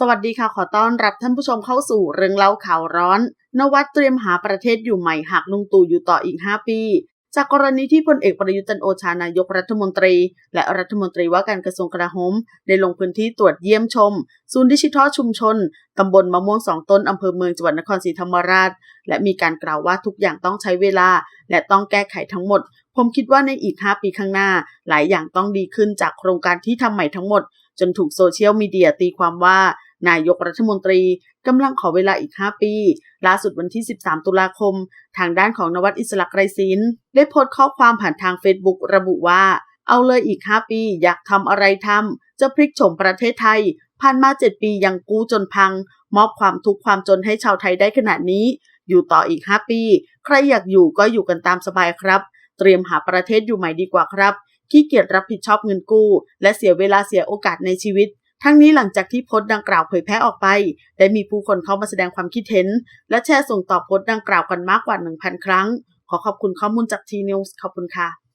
สวัสดีค่ะ ขอต้อนรับท่านผู้ชมเข้าสู่เรื่องเล่าข่าวร้อน นวัดเตรียมหาประเทศอยู่ใหม่หากลุงตู่อยู่ต่ออีก 5 ปี จากกรณีที่พลเอกประยุทธ์จันโอชานายกรัฐมนตรี และรัฐมนตรีว่าการกระทรวงกลาโหมได้ลงพื้นที่ตรวจเยี่ยมชม ศูนย์ดิจิทัลชุมชน ตำบลมะม่วงสองต้นอำเภอเมืองจังหวัดนครศรีธรรมราช และมีการกล่าวว่าทุกอย่างต้องใช้เวลา และต้องแก้ไขทั้งหมด ผมคิดว่าในอีก 5 ปีข้างหน้า หลายอย่างต้องดีขึ้นจากโครงการที่ทำใหม่ทั้งหมด จนถูกโซเชียลมีเดียตีความว่า นายกรัฐมนตรีกำลังขอเวลาอีก 5 ปี ล่าสุดวันที่ 13 ตุลาคม ทางด้านของนวัดอิสระไกรศิลป์ได้โพสต์ข้อความผ่านทางเฟซบุ๊กระบุว่า เอาเลยอีก 5 ปี อยากทำอะไรทำจะพลิกโฉมประเทศไทย ผ่านมา 7 ปียังกู้จนพัง มอบความทุกข์ความจนให้ชาวไทยได้ขนาดนี้ อยู่ต่ออีก 5 ปี ใครอยากอยู่ก็อยู่กันตามสบายครับ เตรียมหาประเทศอยู่ใหม่ดีกว่าครับขี้เกียจรับผิดชอบเงินกู้ และเสียเวลาเสียโอกาสในชีวิต ทั้งนี้หลังจากที่โพสต์ดังกล่าวเผยแพร่ออกไป ได้มีผู้คนเข้ามาแสดงความคิดเห็น และแชร์ส่งต่อโพสต์ดังกล่าวกันมากกว่า 1,000 ครั้ง ขอขอบคุณข้อมูลจากทีนิวส์ขอบคุณค่ะ